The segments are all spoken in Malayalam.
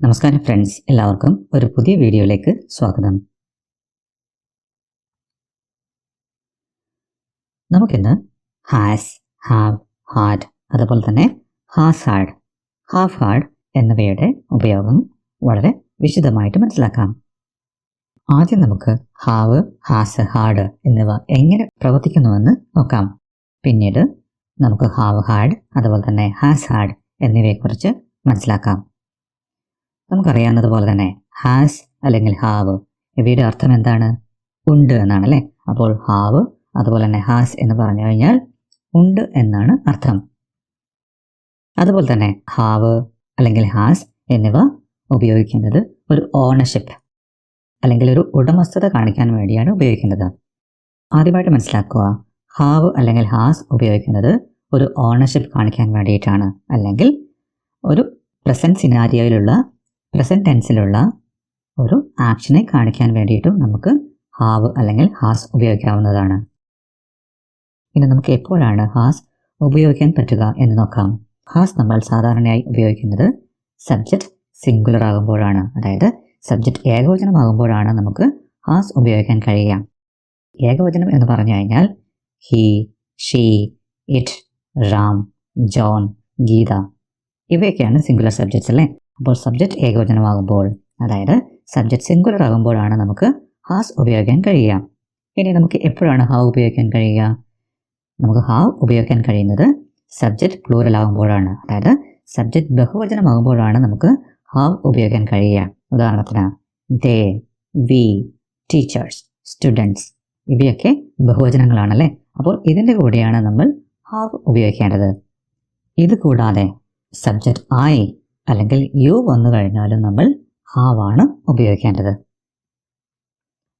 നമസ്കാരം ഫ്രണ്ട്സ് എല്ലാവർക്കും ഒരു പുതിയ വീഡിയോയിലേക്ക് സ്വാഗതം. നമുക്കിന്ന് ഹാസ് ഹാവ് ഹാഡ് അതുപോലെ തന്നെ ഹാസ് ഹാഡ് ഹാഫ് ഹാഡ് എന്നിവയുടെ ഉപയോഗം വളരെ വിശദമായിട്ട് മനസ്സിലാക്കാം. ആദ്യം നമുക്ക് ഹാവ് ഹാസ് ഹാഡ് എന്നിവ എങ്ങനെ പ്രവർത്തിക്കുന്നുവെന്ന് നോക്കാം. പിന്നീട് നമുക്ക് ഹാവ് ഹാഡ് അതുപോലെ തന്നെ ഹാസ് ഹാഡ് എന്നിവയെക്കുറിച്ച് മനസ്സിലാക്കാം. നമുക്കറിയാവുന്നതുപോലെ തന്നെ ഹാസ് അല്ലെങ്കിൽ ഹാവ് ഇവയുടെ അർത്ഥം എന്താണ്? ഉണ്ട് എന്നാണ് അല്ലേ? അപ്പോൾ ഹാവ് അതുപോലെ തന്നെ ഹാസ് എന്ന് പറഞ്ഞു കഴിഞ്ഞാൽ ഉണ്ട് എന്നാണ് അർത്ഥം. അതുപോലെ തന്നെ ഹാവ് അല്ലെങ്കിൽ ഹാസ് എന്നിവ ഉപയോഗിക്കുന്നത് ഒരു ഓണർഷിപ്പ് അല്ലെങ്കിൽ ഒരു ഉടമസ്ഥത കാണിക്കാൻ വേണ്ടിയാണ് ഉപയോഗിക്കുന്നത്. ആദ്യമായിട്ട് മനസ്സിലാക്കുക ഹാവ് അല്ലെങ്കിൽ ഹാസ് ഉപയോഗിക്കുന്നത് ഒരു ഓണർഷിപ്പ് കാണിക്കാൻ വേണ്ടിയിട്ടാണ്. അല്ലെങ്കിൽ ഒരു പ്രസന്റ് സിനാരിയോയിലുള്ള പ്രസന്റ് ടെൻസിലുള്ള ഒരു ആക്ഷനെ കാണിക്കാൻ വേണ്ടിയിട്ടും നമുക്ക് ഹാവ് അല്ലെങ്കിൽ ഹാസ് ഉപയോഗിക്കാവുന്നതാണ്. ഇനി നമുക്ക് എപ്പോഴാണ് ഹാസ് ഉപയോഗിക്കാൻ പറ്റുക എന്ന് നോക്കാം. ഹാസ് നമ്മൾ സാധാരണയായി ഉപയോഗിക്കുന്നത് സബ്ജക്റ്റ് സിംഗുലർ ആകുമ്പോഴാണ്. അതായത് സബ്ജക്റ്റ് ഏകവചനമാകുമ്പോഴാണ് നമുക്ക് ഹാസ് ഉപയോഗിക്കാൻ കഴിയുക. ഏകവചനം എന്ന് പറഞ്ഞു കഴിഞ്ഞാൽ he she it Ram John Geetha ഇവയൊക്കെയാണ് സിംഗുലർ സബ്ജക്ട്സ് അല്ലേ? അപ്പോൾ സബ്ജക്റ്റ് ഏകവചനമാകുമ്പോൾ അതായത് സബ്ജക്റ്റ് സിംഗുലർ ആകുമ്പോഴാണ് നമുക്ക് ഹാസ് ഉപയോഗിക്കാൻ കഴിയുക. ഇനി നമുക്ക് എപ്പോഴാണ് ഹാവ് ഉപയോഗിക്കാൻ കഴിയുക? നമുക്ക് ഹാവ് ഉപയോഗിക്കാൻ കഴിയുന്നത് സബ്ജക്റ്റ് പ്ലൂറൽ ആകുമ്പോഴാണ്. അതായത് സബ്ജക്റ്റ് ബഹുവചനമാകുമ്പോഴാണ് നമുക്ക് ഹാവ് ഉപയോഗിക്കാൻ കഴിയുക. ഉദാഹരണത്തിന് ദേ വി ടീച്ചേഴ്സ് സ്റ്റുഡൻസ് ഇവയൊക്കെ ബഹുവചനങ്ങളാണല്ലേ? അപ്പോൾ ഇതിന്റെ കൂടെയാണ് നമ്മൾ ഹാവ് ഉപയോഗിക്കേണ്ടത്. ഇത് കൂടാതെ സബ്ജക്റ്റ് ആയി അല്ലെങ്കിൽ യു വന്നു കഴിഞ്ഞാലും നമ്മൾ ഹാവ് ആണ് ഉപയോഗിക്കേണ്ടത്.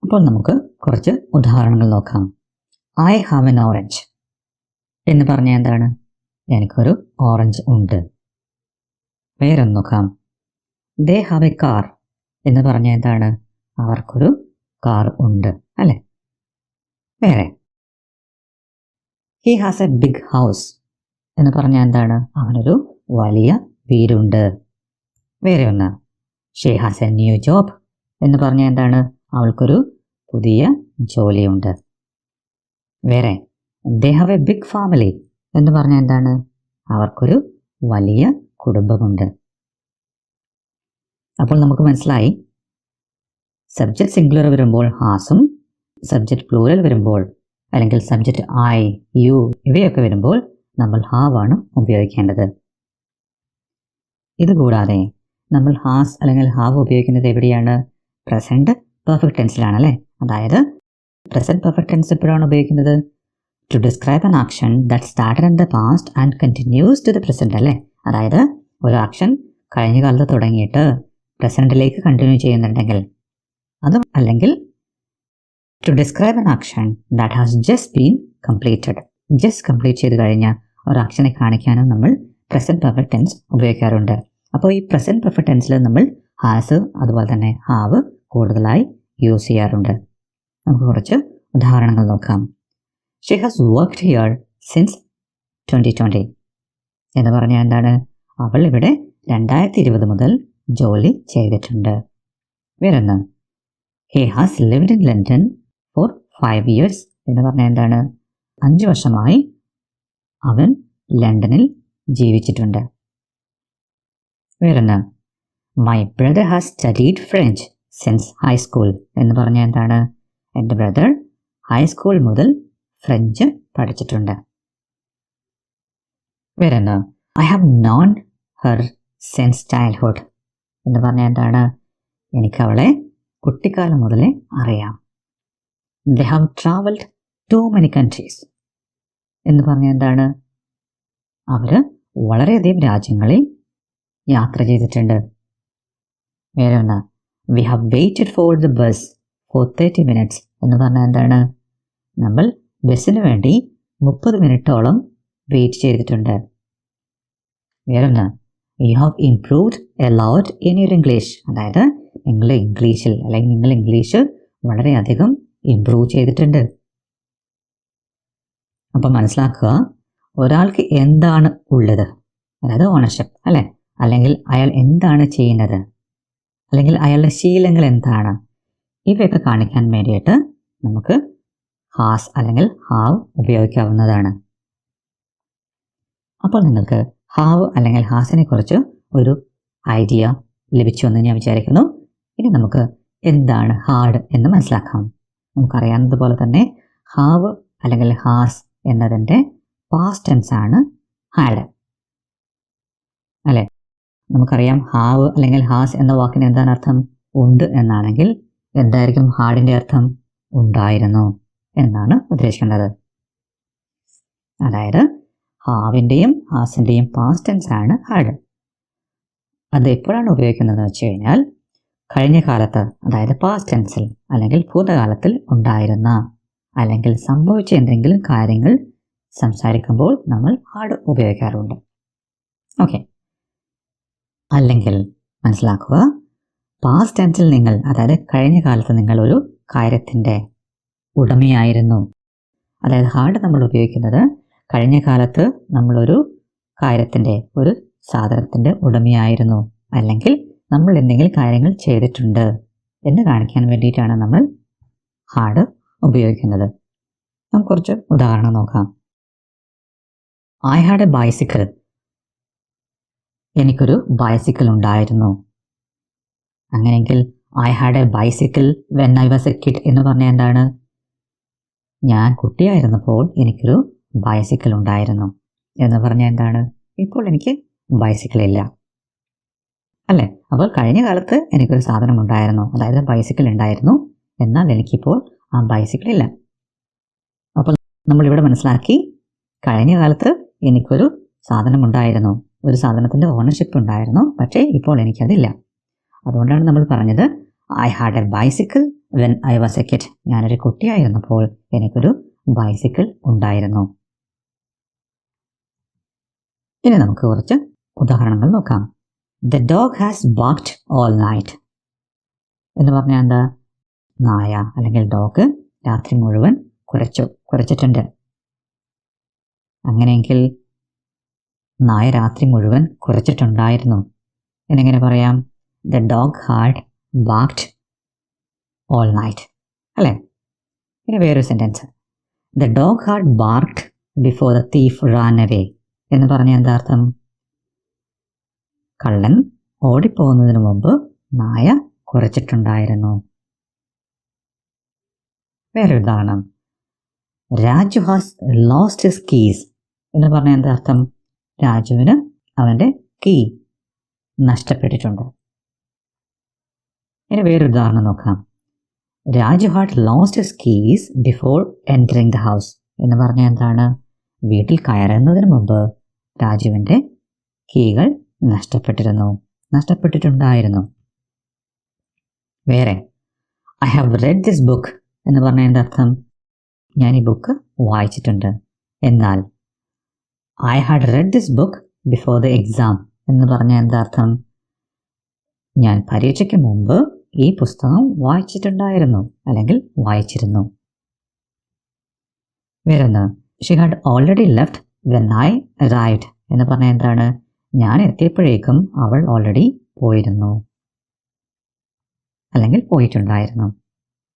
അപ്പോൾ നമുക്ക് കുറച്ച് ഉദാഹരണങ്ങൾ നോക്കാം. ഐ ഹാവ് എൻ ഓറഞ്ച് എന്ന് പറഞ്ഞാൽ എന്താണ്? എനിക്കൊരു ഓറഞ്ച് ഉണ്ട്. വേറെ നോക്കാം. ദേ ഹാവ് എ കാർ എന്ന് പറഞ്ഞാൽ എന്താണ്? അവർക്കൊരു കാർ ഉണ്ട്. അല്ലേ? വേറെ. He has a big house എന്ന് പറഞ്ഞാൽ എന്താണ്? അവനൊരു വലിയ വീടുണ്ട്. വേറെ ഒന്ന്. She has a new job എന്ന് പറഞ്ഞാൽ എന്താണ്? അവൾക്കൊരു പുതിയ ജോലിയുണ്ട്. വേറെ they have a big family എന്ന് പറഞ്ഞാൽ എന്താണ്? അവർക്കൊരു വലിയ കുടുംബമുണ്ട്. അപ്പോൾ നമുക്ക് മനസ്സിലായി സബ്ജക്റ്റ് സിംഗുലർ വരുമ്പോൾ ഹാസും സബ്ജക്റ്റ് പ്ലൂരൽ വരുമ്പോൾ അല്ലെങ്കിൽ സബ്ജക്റ്റ് ഐ യു ഇവയൊക്കെ വരുമ്പോൾ നമ്മൾ ഹാവാണ് ഉപയോഗിക്കേണ്ടത്. ഇതുകൂടാതെ നമ്മൾ ഹാസ് അല്ലെങ്കിൽ ഹാവ് ഉപയോഗിക്കുന്നത് എവിടെയാണ്? പ്രസന്റ് പെർഫെക്റ്റ് ടെൻസിലാണ് അല്ലേ? അതായത് പ്രസന്റ് പെർഫെക്റ്റ് ടെൻസ് എപ്പോഴാണ് ഉപയോഗിക്കുന്നത്? To describe an action that started in the past and continues to the present അല്ലേ? അതായത് ഒരു ആക്ഷൻ കഴിഞ്ഞ കാലത്ത് തുടങ്ങിയിട്ട് പ്രസന്റിലേക്ക് കണ്ടിന്യൂ ചെയ്യുന്നുണ്ടെങ്കിൽ അതും അല്ലെങ്കിൽ to describe an action that has just been completed just complete ചെയ്ത് കഴിഞ്ഞ ഒരു ആക്ഷനെ കാണിക്കാനും നമ്മൾ പ്രസന്റ് പെർഫെക്റ്റ് ടെൻസ് ഉപയോഗിക്കാറുണ്ട്. അപ്പോൾ ഈ പ്രസന്റ് പെർഫെക്റ്റ് ടെൻസിൽ നമ്മൾ ഹാസ് അതുപോലെ തന്നെ ഹാവ് കൂടുതലായി യൂസ് ചെയ്യാറുണ്ട്. നമുക്ക് കുറച്ച് ഉദാഹരണങ്ങൾ നോക്കാം. She has worked here since twenty twenty എന്ന് പറഞ്ഞാൽ എന്താണ്? അവൾ ഇവിടെ രണ്ടായിരത്തി ഇരുപത് മുതൽ ജോലി ചെയ്തിട്ടുണ്ട്. വേറൊന്ന്. He has lived in London for five years എന്ന് പറഞ്ഞാൽ എന്താണ്? അഞ്ച് വർഷമായി അവൻ ലണ്ടനിൽ ജീവിച്ചിട്ടുണ്ട്. വേറൊന്ന് my brother has studied French since high school എന്ന് പറഞ്ഞാൽ എന്താണ്? എന്റെ ബ്രദർ ഹൈസ്കൂൾ മുതൽ ഫ്രഞ്ച് പഠിച്ചിട്ടുണ്ട്. വേറൊന്ന് I have known her since childhood എന്ന് പറഞ്ഞാൽ എന്താണ്? എനിക്ക് അവളെ കുട്ടിക്കാലം മുതലേ അറിയാം. They have travelled to many countries എന്ന് പറഞ്ഞാൽ എന്താണ്? അവർ വളരെയധികം രാജ്യങ്ങളിൽ യാത്ര ചെയ്തിട്ടുണ്ട്. വേറെ ഒന്ന്. We have waited for the bus for thirty minutes എന്ന് പറഞ്ഞാൽ എന്താണ്? നമ്മൾ ബസ്സിന് വേണ്ടി മുപ്പത് മിനിറ്റോളം വെയിറ്റ് ചെയ്തിട്ടുണ്ട്. വേറെ ഒന്ന്. You have improved a lot in your English അതായത് നിങ്ങൾ ഇംഗ്ലീഷിൽ അല്ലെങ്കിൽ നിങ്ങൾ ഇംഗ്ലീഷ് വളരെയധികം ഇംപ്രൂവ് ചെയ്തിട്ടുണ്ട്. അപ്പം മനസ്സിലാക്കുക ഒരാൾക്ക് എന്താണ് ഉള്ളത്? അതായത് ഓണർഷിപ്പ് അല്ലേ? അല്ലെങ്കിൽ അയാൾ എന്താണ് ചെയ്യുന്നത്? അല്ലെങ്കിൽ അയാളുടെ ശീലങ്ങൾ എന്താണ്? ഇവയൊക്കെ കാണിക്കാൻ വേണ്ടിയിട്ട് നമുക്ക് ഹാസ് അല്ലെങ്കിൽ ഹാവ് ഉപയോഗിക്കാവുന്നതാണ്. അപ്പോൾ നിങ്ങൾക്ക് ഹാവ് അല്ലെങ്കിൽ ഹാസിനെ കുറിച്ച് ഒരു ഐഡിയ ലഭിച്ചു എന്ന് ഞാൻ വിചാരിക്കുന്നു. ഇനി നമുക്ക് എന്താണ് ഹാർഡ് എന്ന് മനസ്സിലാക്കാം. നമുക്കറിയാവുന്നതുപോലെ തന്നെ ഹാവ് അല്ലെങ്കിൽ ഹാസ് എന്നതിന്റെ പാസ്റ്റ് ടെൻസ് ആണ് ഹാഡ് നമുക്കറിയാം ഹാവ് അല്ലെങ്കിൽ ഹാസ് എന്ന വാക്കിന് എന്താണ് അർത്ഥം? ഉണ്ട് എന്നാണെങ്കിൽ എന്തായിരിക്കും ഹാഡിന്റെ അർത്ഥം? ഉണ്ടായിരുന്നു എന്നാണ് ഉദ്ദേശിക്കേണ്ടത്. അതായത് ഹാവിന്റെയും ഹാസിന്റെയും പാസ്റ്റ് ടെൻസ് ആണ് ഹാഡ് അത് എപ്പോഴാണ് ഉപയോഗിക്കുന്നത് വെച്ച് കഴിഞ്ഞാൽ കഴിഞ്ഞ കാലത്ത് അതായത് പാസ്റ്റ് ടെൻസിൽ അല്ലെങ്കിൽ ഭൂതകാലത്തിൽ ഉണ്ടായിരുന്ന അല്ലെങ്കിൽ സംഭവിച്ച എന്തെങ്കിലും കാര്യങ്ങൾ സംസാരിക്കുമ്പോൾ നമ്മൾ ഹാഡ് ഉപയോഗിക്കാറുണ്ട്. ഓക്കെ അല്ലെങ്കിൽ മനസ്സിലാക്കുക. പാസ്റ്റ് ടെൻസിൽ നിങ്ങൾ അതായത് കഴിഞ്ഞ കാലത്ത് നിങ്ങൾ ഒരു കാര്യത്തിന്റെ ഉടമയായിരുന്നു. അതായത് ഹാർഡ് നമ്മൾ ഉപയോഗിക്കുന്നത് കഴിഞ്ഞ കാലത്ത് നമ്മളൊരു കാര്യത്തിന്റെ ഒരു സാധനത്തിന്റെ ഉടമയായിരുന്നു. അല്ലെങ്കിൽ നമ്മൾ എന്തെങ്കിലും കാര്യങ്ങൾ ചെയ്തിട്ടുണ്ട് എന്ന് കാണിക്കാൻ വേണ്ടിയിട്ടാണ് നമ്മൾ ഹാർഡ് ഉപയോഗിക്കുന്നത്. നമുക്ക് കുറച്ച് ഉദാഹരണം നോക്കാം. ഐ ഹാഡ് എ ബൈസിക്കിൾ എനിക്കൊരു ബൈസിക്കിൾ ഉണ്ടായിരുന്നു. അങ്ങനെയെങ്കിൽ I had a bicycle when I was a kid എന്ന് പറഞ്ഞാൽ എന്താണ്? ഞാൻ കുട്ടിയായിരുന്നപ്പോൾ എനിക്കൊരു ബൈസിക്കിൾ ഉണ്ടായിരുന്നു. എന്ന് പറഞ്ഞാൽ എന്താണ്? ഇപ്പോൾ എനിക്ക് ബൈസിക്കിൾ ഇല്ല. അല്ലേ? അപ്പോൾ കഴിഞ്ഞ കാലത്ത് എനിക്കൊരു സാധനം ഉണ്ടായിരുന്നു. അതായത് ബൈസിക്കിൾ ഉണ്ടായിരുന്നു. എന്നാൽ എനിക്കിപ്പോൾ ആ ബൈസിക്കിൾ ഇല്ല. അപ്പോൾ നമ്മളിവിടെ മനസ്സിലാക്കി കഴിഞ്ഞ കാലത്ത് എനിക്കൊരു സാധനം ഉണ്ടായിരുന്നു. ഒരു സാധനത്തിന്റെ ഓണർഷിപ്പ് ഉണ്ടായിരുന്നു പക്ഷേ ഇപ്പോൾ എനിക്കതില്ല. അതുകൊണ്ടാണ് നമ്മൾ പറഞ്ഞത് I had a bicycle when I was a kid ഞാനൊരു കുട്ടിയായിരുന്നപ്പോൾ എനിക്കൊരു ബൈസിക്കിൾ ഉണ്ടായിരുന്നു. ഇനി നമുക്ക് കുറച്ച് ഉദാഹരണങ്ങൾ നോക്കാം. The dog has barked all night എന്ന് പറഞ്ഞാൽ എന്താ? നായ അല്ലെങ്കിൽ ഡോഗ് രാത്രി മുഴുവൻ കുരച്ചു കുരച്ചിട്ടുണ്ട്. അങ്ങനെയെങ്കിൽ നായ രാത്രി മുഴുവൻ കുറച്ചിട്ടുണ്ടായിരുന്നു എന്നെങ്ങനെ പറയാം? The dog had barked all night അല്ലേ? ഇനി വേറൊരു sentence the dog had barked before the thief ran away എന്ന് പറഞ്ഞ എന്താർത്ഥം കള്ളൻ ഓടിപ്പോകുന്നതിന് മുമ്പ് നായ കുറച്ചിട്ടുണ്ടായിരുന്നു വേറെ ഉദാഹരണം. Raju has lost his keys എന്ന് പറഞ്ഞ എന്താ അർത്ഥം? രാജുവിന് അവന്റെ കീ നഷ്ടപ്പെട്ടിട്ടുണ്ട്. ഇനി വേറൊരു ഉദാഹരണം നോക്കാം. Raju had lost his keys before entering the house എന്ന് പറഞ്ഞാൽ എന്താണ്? വീട്ടിൽ കയറുന്നതിന് മുമ്പ് രാജുവിന്റെ കീകൾ നഷ്ടപ്പെട്ടിരുന്നു. നഷ്ടപ്പെട്ടിട്ടുണ്ടായിരുന്നു. വേറെ. I have read this book എന്ന് പറഞ്ഞതിന്റെ അർത്ഥം ഞാൻ ഈ ബുക്ക് വായിച്ചിട്ടുണ്ട്. എന്നാൽ I had read this book before the exam എന്ന് പറഞ്ഞ എന്താർത്ഥം ഞാൻ പരീക്ഷയ്ക്ക് മുമ്പ് ഈ പുസ്തകം വായിച്ചിട്ടുണ്ടായിരുന്നു അല്ലെങ്കിൽ വായിച്ചിരുന്നു. വേറൊന്ന് she had already left when I arrived എന്ന് പറഞ്ഞാൽ എന്താണ്? ഞാൻ എത്തിയപ്പോഴേക്കും അവൾ ഓൾറെഡി പോയിരുന്നു. അല്ലെങ്കിൽ പോയിട്ടുണ്ടായിരുന്നു.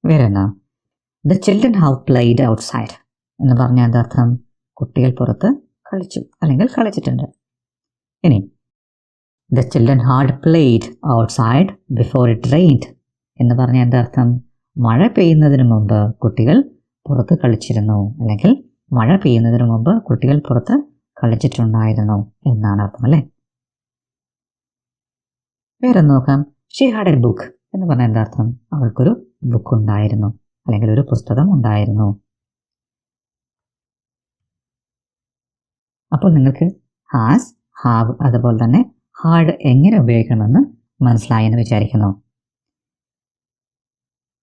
വേറെ എന്നാ the children have played outside എന്ന് പറഞ്ഞ എന്താർത്ഥം കുട്ടികൾ പുറത്ത് കളിച്ചു. അല്ലെങ്കിൽ കളിച്ചിട്ടുണ്ട്. ഇനി the children had played outside before it rained എന്ന് പറഞ്ഞ എന്റെ അർത്ഥം? മഴ പെയ്യുന്നതിന് മുമ്പ് കുട്ടികൾ പുറത്ത് കളിച്ചിരുന്നു. അല്ലെങ്കിൽ മഴ പെയ്യുന്നതിന് മുമ്പ് കുട്ടികൾ പുറത്ത് കളിച്ചിട്ടുണ്ടായിരുന്നു എന്നാണ് അർത്ഥം അല്ലേ? വേറെ നോക്കാം. ഷീ ഹാഡ് എ ബുക്ക് എന്ന് പറഞ്ഞാൽ എന്താ അർത്ഥം? അവൾക്കൊരു ബുക്ക് ഉണ്ടായിരുന്നു. അല്ലെങ്കിൽ ഒരു പുസ്തകം ഉണ്ടായിരുന്നു. അപ്പോൾ നിങ്ങൾക്ക് ഹാസ് ഹാവ് അതുപോലെ തന്നെ ഹാഡ് എങ്ങനെ ഉപയോഗിക്കണമെന്ന് മനസ്സിലായെന്ന് വിചാരിക്കുന്നു.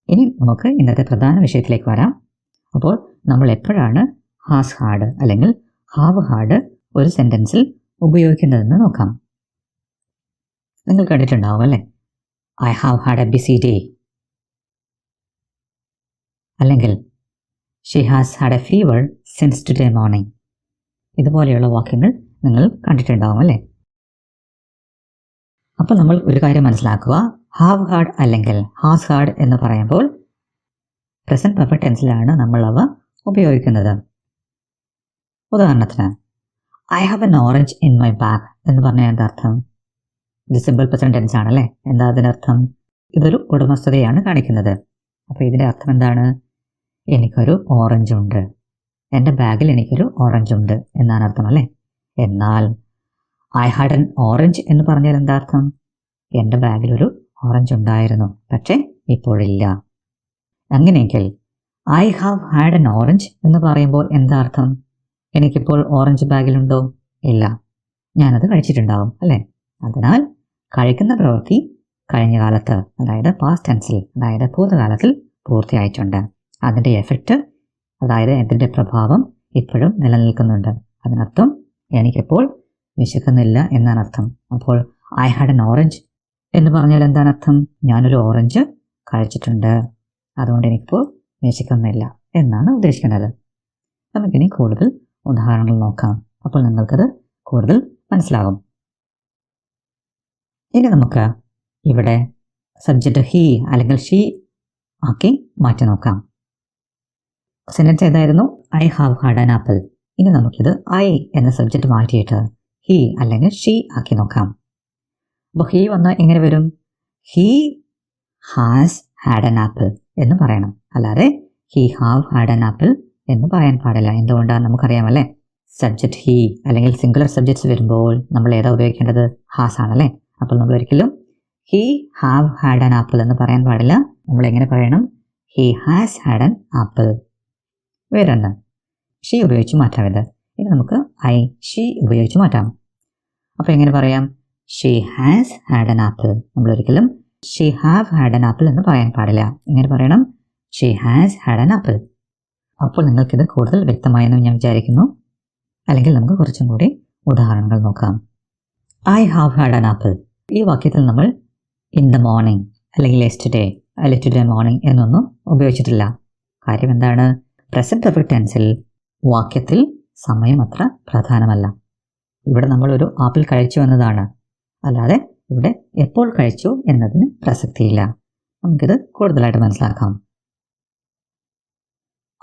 ഇനി നമുക്ക് ഇന്നത്തെ പ്രധാന വിഷയത്തിലേക്ക് വരാം. അപ്പോൾ നമ്മൾ എപ്പോഴാണ് ഹാസ് ഹാഡ് അല്ലെങ്കിൽ ഹാവ് ഹാഡ് ഒരു സെന്റൻസിൽ ഉപയോഗിക്കുന്നതെന്ന് നോക്കാം. നിങ്ങൾ കണ്ടിട്ടുണ്ടാവും അല്ലേ? I have had a busy day അല്ലെങ്കിൽ she has had a fever since today morning ഇതുപോലെയുള്ള വാക്യങ്ങൾ നിങ്ങൾ കണ്ടിട്ടുണ്ടാവും അല്ലേ? അപ്പോൾ നമ്മൾ ഒരു കാര്യം മനസ്സിലാക്കുക. ഹാവ് ഹാഡ് അല്ലെങ്കിൽ ഹാസ് ഹാഡ് എന്ന് പറയുമ്പോൾ പ്രസന്റ് പെർഫെക്റ്റ് ടെൻസിലാണ് നമ്മൾ അവ ഉപയോഗിക്കുന്നത്. ഉദാഹരണത്തിന് I have an orange in my bag എന്ന് പറഞ്ഞാൽ എന്താ അർത്ഥം? ഇത് സിമ്പിൾ പ്രസന്റ് ടെൻസ് ആണല്ലേ എന്താ അതിനർത്ഥം? ഇതൊരു ഉടമസ്ഥതയാണ് കാണിക്കുന്നത്. അപ്പോൾ ഇതിന്റെ അർത്ഥം എന്താണ്? എനിക്കൊരു ഓറഞ്ച് ഉണ്ട്. എന്റെ ബാഗിൽ എനിക്കൊരു ഓറഞ്ച് ഉണ്ട് എന്നാണ് അർത്ഥം അല്ലേ? എന്നാൽ ഐ ഹാഡ് എൻ ഓറഞ്ച് എന്ന് പറഞ്ഞാൽ എന്താ അർത്ഥം? എന്റെ ബാഗിൽ ഒരു ഓറഞ്ച് ഉണ്ടായിരുന്നു പക്ഷേ ഇപ്പോഴില്ല. അങ്ങനെയെങ്കിൽ I have had an orange എന്ന് പറയുമ്പോൾ എന്താ അർത്ഥം? എനിക്കിപ്പോൾ ഓറഞ്ച് ബാഗിലുണ്ടോ? ഇല്ല. ഞാനത് കഴിച്ചിട്ടുണ്ടാവും അല്ലേ? അതിനാൽ കഴിക്കുന്ന പ്രവൃത്തി കഴിഞ്ഞ കാലത്ത് അതായത് പാസ്റ്റ് ടെൻസിൽ അതായത് ഭൂതകാലത്തിൽ പൂർത്തിയായിട്ടുണ്ട്. അതിന്റെ എഫക്റ്റ് അതായത് അതിന്റെ പ്രഭാവം ഇപ്പോഴും നിലനിൽക്കുന്നുണ്ട്. അതിനർത്ഥം എനിക്കിപ്പോൾ വിശക്കുന്നില്ല എന്നാണ് അർത്ഥം. അപ്പോൾ ഐ ഹാഡ് എൻ ഓറഞ്ച് എന്ന് പറഞ്ഞാൽ എന്താണ് അർത്ഥം? ഞാനൊരു ഓറഞ്ച് കഴിച്ചിട്ടുണ്ട്. അതുകൊണ്ട് എനിക്കിപ്പോൾ വിശക്കുന്നില്ല എന്നാണ് ഉദ്ദേശിക്കുന്നത്. നമുക്കിനി കൂടുതൽ ഉദാഹരണങ്ങൾ നോക്കാം. അപ്പോൾ നിങ്ങൾക്കത് കൂടുതൽ മനസ്സിലാകും. ഇനി നമുക്ക് ഇവിടെ സബ്ജക്റ്റ് ഹീ അല്ലെങ്കിൽ ഷീ ആക്കി മാറ്റി നോക്കാം. സെന്റൻസ് ഏതായിരുന്നു? I have had an apple ഇനി നമുക്കിത് ഐ എന്ന സബ്ജക്റ്റ് മാറ്റിയിട്ട് ഹി അല്ലെങ്കിൽ ഷീ ആക്കി നോക്കാം. അപ്പോൾ ഹീ വന്നാൽ എങ്ങനെ വരും? He has had an apple എന്ന് പറയണം. അല്ലാതെ he have had an apple എന്ന് പറയാൻ പാടില്ല. എന്തുകൊണ്ടാണ് നമുക്കറിയാമല്ലേ? സബ്ജക്റ്റ് ഹി അല്ലെങ്കിൽ സിംഗുലർ സബ്ജക്ട്സ് വരുമ്പോൾ നമ്മൾ ഏതാ ഉപയോഗിക്കേണ്ടത്? ഹാസ് ആണല്ലേ? അപ്പോൾ നമ്മൾ ഒരിക്കലും he have had an apple എന്ന് പറയാൻ പാടില്ല. നമ്മൾ എങ്ങനെ പറയണം? He has had an apple വേറൊന്ന് ഷീ ഉപയോഗിച്ച് മാറ്റാം ഇത് നമുക്ക് ഐ ഷീ ഉപയോഗിച്ച് മാറ്റാം. അപ്പോൾ എങ്ങനെ പറയാം? She has had an apple നമ്മൾ ഒരിക്കലും she have had an apple എന്ന് പറയാൻ പാടില്ല. എങ്ങനെ പറയണം? She has had an apple അപ്പോൾ നിങ്ങൾക്കിത് കൂടുതൽ വ്യക്തമായെന്ന് ഞാൻ വിചാരിക്കുന്നു. അല്ലെങ്കിൽ നമുക്ക് കുറച്ചും കൂടി ഉദാഹരണങ്ങൾ നോക്കാം. I have had an apple ഈ വാക്യത്തിൽ നമ്മൾ ഇൻ ദ മോർണിംഗ് അല്ലെങ്കിൽ എസ്റ്റുഡേ ടുഡേ മോർണിംഗ് എന്നൊന്നും ഉപയോഗിച്ചിട്ടില്ല. കാര്യം എന്താണ്? പ്രസന്റ് പെർഫെക്റ്റ് ടെൻസിൽ വാക്യത്തിൽ സമയം അത്ര പ്രധാനമല്ല. ഇവിടെ നമ്മൾ ഒരു ആപ്പിൾ കഴിച്ചു എന്നതാണ്. അല്ലാതെ ഇവിടെ എപ്പോൾ കഴിച്ചു എന്നതിന് പ്രസക്തിയില്ല. നമുക്കിത് കൂടുതലായിട്ട് മനസ്സിലാക്കാം.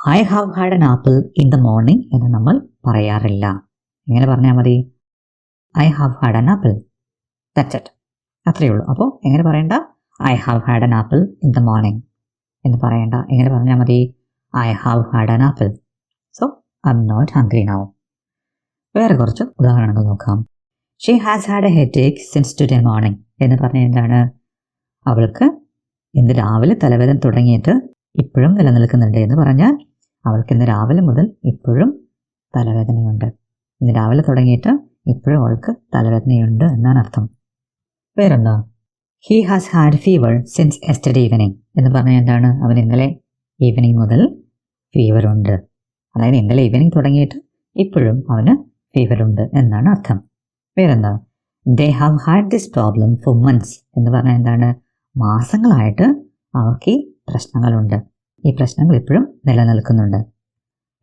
I have had an apple in the morning എന്ന് നമ്മൾ പറയാറില്ല. എങ്ങനെ പറഞ്ഞാൽ മതി. I have had an apple that's it അത്രയേ ഉള്ളൂ. അപ്പോൾ എങ്ങനെ പറയണ്ട? I have had an apple in the morning എന്ന് പറയണ്ട. എങ്ങനെ പറഞ്ഞാൽ മതി? I have had an apple so I am not hungry now വേറെ കുറച്ച് ഉദാഹരണങ്ങൾ നോക്കാം. She has had a headache since today morning എന്ന് പറഞ്ഞ എന്താണ്? അവൾക്ക് ഇന്ന് രാവിലെ തലവേദന തുടങ്ങിയിട്ട് ഇപ്പോഴും നിലനിൽക്കുന്നുണ്ട് എന്ന് പറഞ്ഞാൽ അവൾക്ക് ഇന്ന് രാവിലെ മുതൽ ഇപ്പോഴും തലവേദനയുണ്ട്. ഇന്ന് രാവിലെ തുടങ്ങിയിട്ട് ഇപ്പോഴും അവൾക്ക് തലവേദനയുണ്ട് എന്നാണ് അർത്ഥം. വേറെന്താ? He has had fever since yesterday evening എന്ന് പറഞ്ഞാൽ എന്താണ്? അവൻ ഇന്നലെ ഈവനിങ് മുതൽ ഫീവർ ഉണ്ട്. അതായത് ഇന്നലെ ഈവനിങ് തുടങ്ങിയിട്ട് ഇപ്പോഴും അവന് ഫീവർ ഉണ്ട് എന്നാണ് അർത്ഥം. വേറെന്താ? They have had this problem for months എന്ന് പറഞ്ഞാൽ എന്താണ്? മാസങ്ങളായിട്ട് അവർക്ക് ഈ പ്രശ്നങ്ങളുണ്ട്. ഈ പ്രശ്നങ്ങൾ ഇപ്പോഴും നിലനിൽക്കുന്നുണ്ട്.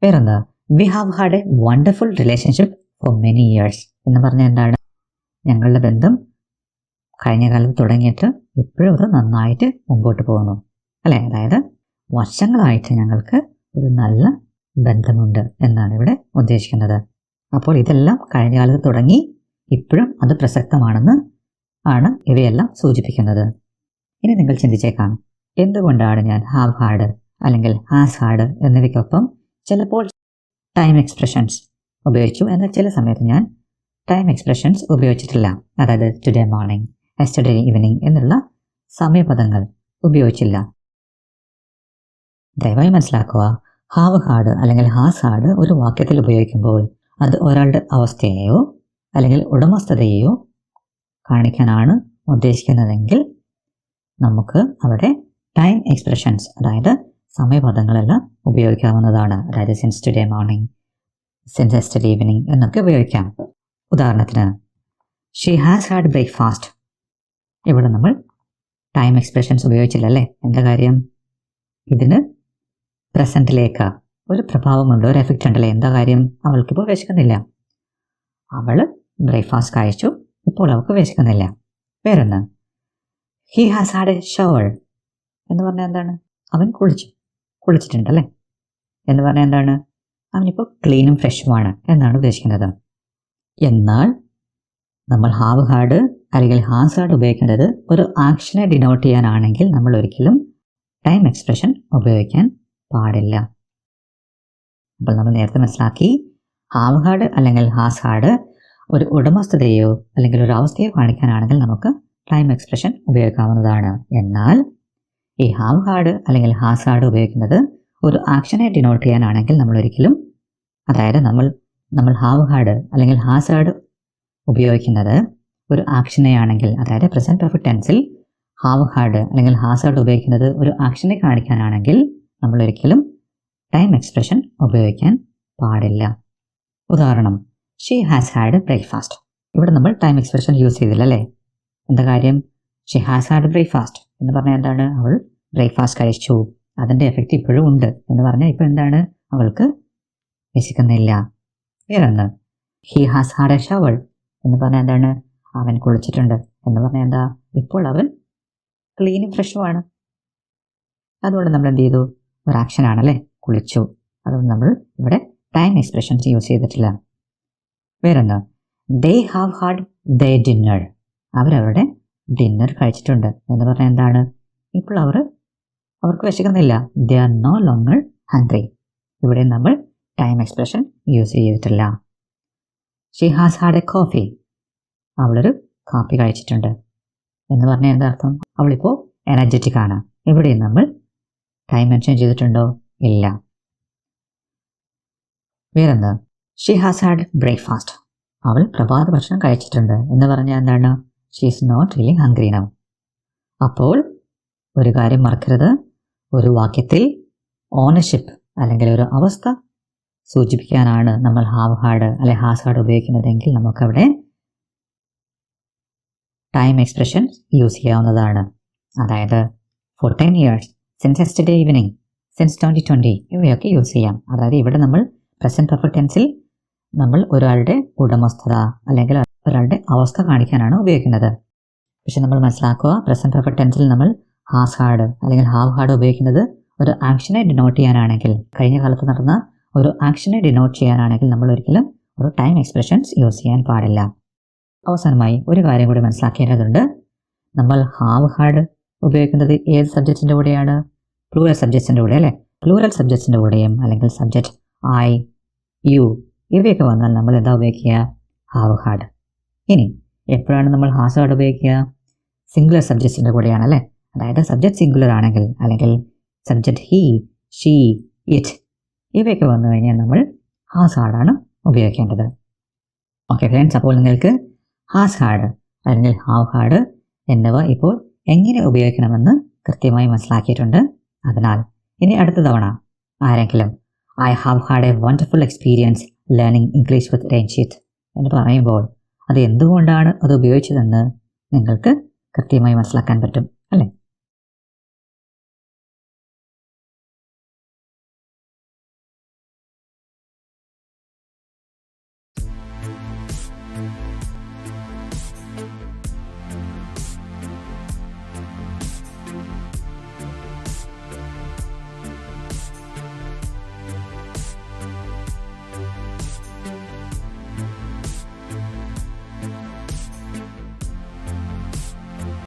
വേറെന്താ? We have had a wonderful relationship for many years എന്ന് പറഞ്ഞാൽ എന്താണ്? ഞങ്ങളുടെ ബന്ധം കഴിഞ്ഞ കാലത്ത് തുടങ്ങിയിട്ട് ഇപ്പോഴും അത് നന്നായിട്ട് മുമ്പോട്ട് പോകുന്നു. അല്ലേ? അതായത് വർഷങ്ങളായിട്ട് ഞങ്ങൾക്ക് ഒരു നല്ല ബന്ധമുണ്ട് എന്നാണ് ഇവിടെ ഉദ്ദേശിക്കുന്നത്. അപ്പോൾ ഇതെല്ലാം കഴിഞ്ഞ കാലത്ത് തുടങ്ങി ഇപ്പോഴും അത് പ്രസക്തമാണെന്ന് ആണ് ഇവയെല്ലാം സൂചിപ്പിക്കുന്നത്. ഇനി നിങ്ങൾ ചിന്തിച്ചേക്കാം എന്തുകൊണ്ടാണ് ഞാൻ ഹാവ് ഹാർഡ് അല്ലെങ്കിൽ ഹാസ് ഹാർഡ് എന്നിവയ്ക്കൊപ്പം ചിലപ്പോൾ ടൈം എക്സ്പ്രഷൻസ് ഉപയോഗിച്ചു എന്നാൽ ചില സമയത്ത് ഞാൻ ടൈം എക്സ്പ്രഷൻസ് ഉപയോഗിച്ചിട്ടില്ല. അതായത് ടുഡേ മോർണിംഗ് എസ്റ്റർഡേ ഈവനിങ് എന്നുള്ള സമയപദങ്ങൾ ഉപയോഗിച്ചില്ല. ദയവായി മനസ്സിലാക്കുക. ഹാവ് ഹാഡ് അല്ലെങ്കിൽ ഹാസ് ഹാഡ് ഒരു വാക്യത്തിൽ ഉപയോഗിക്കുമ്പോൾ അത് ഒരാളുടെ അവസ്ഥയെയോ അല്ലെങ്കിൽ ഉടമസ്ഥതയെയോ കാണിക്കാനാണ് ഉദ്ദേശിക്കുന്നതെങ്കിൽ നമുക്ക് അവിടെ ടൈം എക്സ്പ്രഷൻസ് അതായത് സമയപദങ്ങളെല്ലാം ഉപയോഗിക്കാവുന്നതാണ്. അതായത് since today morning since yesterday evening എന്നൊക്കെ ഉപയോഗിക്കാം. ഉദാഹരണത്തിന് ഷീ ഹാസ് ഹാഡ് ബ്രേക്ക്ഫാസ്റ്റ് ഇവിടെ നമ്മൾ ടൈം എക്സ്പ്രഷൻസ് ഉപയോഗിച്ചില്ലല്ലേ? എന്താ കാര്യം? ഇതിന് പ്രസന്റിലേക്ക് ഒരു പ്രഭാവമുണ്ട് ഒരു എഫക്റ്റ് ഉണ്ടല്ലേ? എന്താ കാര്യം? അവൾക്കിപ്പോൾ വിശക്കുന്നില്ല. അവൾ ബ്രേക്ക്ഫാസ്റ്റ് കഴിച്ചു ഇപ്പോൾ അവൾക്ക് വിശക്കുന്നില്ല. വേറൊന്ന് he has had a shower എന്ന് പറഞ്ഞാൽ എന്താണ്? അവൻ കുളിച്ചു. കുളിച്ചിട്ടുണ്ടല്ലേ? എന്ന് പറഞ്ഞാൽ എന്താണ്? അവനിപ്പോൾ ക്ലീനും ഫ്രഷുമാണ് എന്നാണ് ഉദ്ദേശിക്കുന്നത്. എന്നാൽ നമ്മൾ ഹാവ് ഹാർഡ് അല്ലെങ്കിൽ ഹാസ് ഹാർഡ് ഉപയോഗിക്കേണ്ടത് ഒരു ആക്ഷനെ ഡിനോട്ട് ചെയ്യാനാണെങ്കിൽ നമ്മൾ ഒരിക്കലും ടൈം എക്സ്പ്രഷൻ ഉപയോഗിക്കാൻ പാടില്ല. അപ്പോൾ നമ്മൾ നേരത്തെ മനസ്സിലാക്കി ഹാവ് ഹാർഡ് അല്ലെങ്കിൽ ഹാസ് ഹാർഡ് ഒരു ഉടമസ്ഥതയോ അല്ലെങ്കിൽ ഒരു അവസ്ഥയോ കാണിക്കാനാണെങ്കിൽ നമുക്ക് ടൈം എക്സ്പ്രഷൻ ഉപയോഗിക്കാവുന്നതാണ്. എന്നാൽ ഈ ഹാവ് ഹാർഡ് അല്ലെങ്കിൽ ഹാസ് ഹാർഡ് ഉപയോഗിക്കുന്നത് ഒരു ആക്ഷനെ ഡിനോട്ട് ചെയ്യാനാണെങ്കിൽ നമ്മൾ ഒരിക്കലും അതായത് നമ്മൾ നമ്മൾ ഹാവ് ഹാർഡ് അല്ലെങ്കിൽ ഹാസ് ഹാർഡ് ഉപയോഗിക്കുന്നത് ഒരു ആക്ഷനെ ആണെങ്കിൽ അതായത് പ്രസന്റ് പെർഫെക്റ്റ് ടെൻസിൽ ഹാർഡ് അല്ലെങ്കിൽ ഹാസ് ഹാർഡ് ഉപയോഗിക്കുന്നത് ഒരു ആക്ഷനെ കാണിക്കാനാണെങ്കിൽ നമ്മൾ ഒരിക്കലും ടൈം എക്സ്പ്രഷൻ ഉപയോഗിക്കാൻ പാടില്ല. ഉദാഹരണം ഷീ ഹാസ് ഹാഡ് ബ്രേക്ക്ഫാസ്റ്റ് ഇവിടെ നമ്മൾ ടൈം എക്സ്പ്രഷൻ യൂസ് ചെയ്തില്ല അല്ലേ എന്താ കാര്യം? ഷീ ഹാസ് ഹാഡ് ബ്രേക്ക്ഫാസ്റ്റ് എന്ന് പറഞ്ഞാൽ എന്താണ്? അവൾ ബ്രേക്ക്ഫാസ്റ്റ് കഴിച്ചു. അതിന്റെ എഫക്റ്റ് ഇപ്പോഴും ഉണ്ട് എന്ന് പറഞ്ഞാൽ ഇപ്പോൾ എന്താണ്? അവൾക്ക് വിശക്കുന്നില്ല. വേറൊന്ന് he has had a shower എന്ന് പറഞ്ഞാൽ എന്താണ്? അവൻ കുളിച്ചിട്ടുണ്ട് എന്ന് പറഞ്ഞാൽ എന്താ? ഇപ്പോൾ അവൻ ക്ലീനും ഫ്രഷുമാണ് അതുകൊണ്ട് നമ്മൾ എന്ത് ചെയ്തു? ഒരു ആക്ഷൻ ആണല്ലേ കുളിച്ചു. അതുകൊണ്ട് നമ്മൾ ഇവിടെ ടൈം എക്സ്പ്രഷൻസ് യൂസ് ചെയ്തിട്ടില്ല. വേറൊന്ന് they have had their dinner അവരവരുടെ ഡിന്നർ കഴിച്ചിട്ടുണ്ട്. എന്ന് പറഞ്ഞാൽ എന്താണ്? ഇപ്പോൾ അവർ അവർക്ക് വിശക്കുന്നില്ല. They are no longer hungry ഇവിടെ നമ്മൾ ടൈം എക്സ്പ്രഷൻ യൂസ് ചെയ്തിട്ടില്ല. She has had a coffee അവളൊരു കാപ്പി കഴിച്ചിട്ടുണ്ട്. എന്ന് പറഞ്ഞാൽ എന്താ അർത്ഥം അവളിപ്പോൾ എനർജറ്റിക് ആണ്. ഇവിടെ നമ്മൾ ടൈം മെൻഷൻ ചെയ്തിട്ടുണ്ടോ? ഇല്ല. വേറെന്താ? ഷീ ഹാസ് ഹാഡ് ബ്രേക്ക്ഫാസ്റ്റ് അവൾ പ്രഭാത ഭക്ഷണം കഴിച്ചിട്ടുണ്ട്. എന്ന് പറഞ്ഞാൽ എന്താണ്? She is not really hungry now അപ്പോൾ ഒരു കാര്യം മറക്കരുത്. ഒരു വാക്യത്തിൽ ഓണർഷിപ്പ് അല്ലെങ്കിൽ ഒരു അവസ്ഥ സൂചിപ്പിക്കാനാണ് നമ്മൾ ഹാവ് ഹാഡ് അല്ലെ ഹാസ് ഹാഡ് ഉപയോഗിക്കുന്നതെങ്കിൽ നമുക്കവിടെ ടൈം എക്സ്പ്രഷൻ യൂസ് ചെയ്യാവുന്നതാണ്. അതായത് for ten years since yesterday evening since twenty twenty ഇവയൊക്കെ യൂസ് ചെയ്യാം. അതായത് ഇവിടെ നമ്മൾ പ്രസന്റ് പെർഫെക്റ്റ് ടെൻസിൽ നമ്മൾ ഒരാളുടെ ഉടമസ്ഥത അല്ലെങ്കിൽ ഒരാളുടെ അവസ്ഥ കാണിക്കാനാണ് ഉപയോഗിക്കുന്നത്. പക്ഷെ നമ്മൾ മനസ്സിലാക്കുക പ്രസന്റ് പെർഫെക്റ്റ് ടെൻസിൽ നമ്മൾ ഹാസ് ഹാർഡ് അല്ലെങ്കിൽ ഹാവ് ഹാർഡ് ഉപയോഗിക്കുന്നത് ഒരു ആക്ഷനെ ഡിനോട്ട് ചെയ്യാനാണെങ്കിൽ കഴിഞ്ഞ കാലത്ത് നടന്ന ഒരു ആക്ഷനെ ഡിനോട്ട് ചെയ്യാനാണെങ്കിൽ നമ്മൾ ഒരിക്കലും ഒരു ടൈം എക്സ്പ്രഷൻസ് യൂസ് ചെയ്യാൻ പാടില്ല. അവസാനമായി ഒരു കാര്യം കൂടി മനസ്സിലാക്കേണ്ടതുണ്ട്. നമ്മൾ ഹാവ് ഹാർഡ് ഉപയോഗിക്കുന്നത് ഏത് സബ്ജക്റ്റിന്റെ കൂടെയാണ്? പ്ലൂറൽ സബ്ജക്റ്റിന്റെ കൂടെ അല്ലേ? പ്ലൂറൽ സബ്ജക്റ്റിന്റെ കൂടെയും അല്ലെങ്കിൽ സബ്ജക്റ്റ് ഐ യു ഇവയൊക്കെ വന്നാൽ നമ്മൾ എന്താ ഉപയോഗിക്കുക? ഹാവ് ഹാർഡ് ഇനി എപ്പോഴാണ് നമ്മൾ ഹാസ് ഹാർഡ് ഉപയോഗിക്കുക? സിംഗുലർ സബ്ജക്റ്റിന്റെ കൂടെയാണ് അല്ലേ? അതായത് സബ്ജക്റ്റ് സിംഗുലർ ആണെങ്കിൽ അല്ലെങ്കിൽ സബ്ജക്റ്റ് ഹി ഷീ ഇറ്റ് ഇവയൊക്കെ വന്നു കഴിഞ്ഞാൽ നമ്മൾ ഹാസ് ഹാർഡാണ് ഉപയോഗിക്കേണ്ടത്. ഓക്കെ ഫ്രണ്ട്സ് അപ്പോൾ നിങ്ങൾക്ക് ഹാസ് ഹാർഡ് അല്ലെങ്കിൽ ഹാവ് ഹാർഡ് എന്നിവ ഇപ്പോൾ എങ്ങനെ ഉപയോഗിക്കണമെന്ന് കൃത്യമായി മനസ്സിലാക്കിയിട്ടുണ്ട്. അതിനാൽ ഇനി അടുത്ത തവണ ആരെങ്കിലും I have had a wonderful experience learning English with Ranjith എന്ന് പറയുമ്പോൾ അത് എന്തുകൊണ്ടാണ് അത് ഉപയോഗിച്ചതെന്ന് നിങ്ങൾക്ക് കൃത്യമായി മനസ്സിലാക്കാൻ പറ്റും അല്ലേ?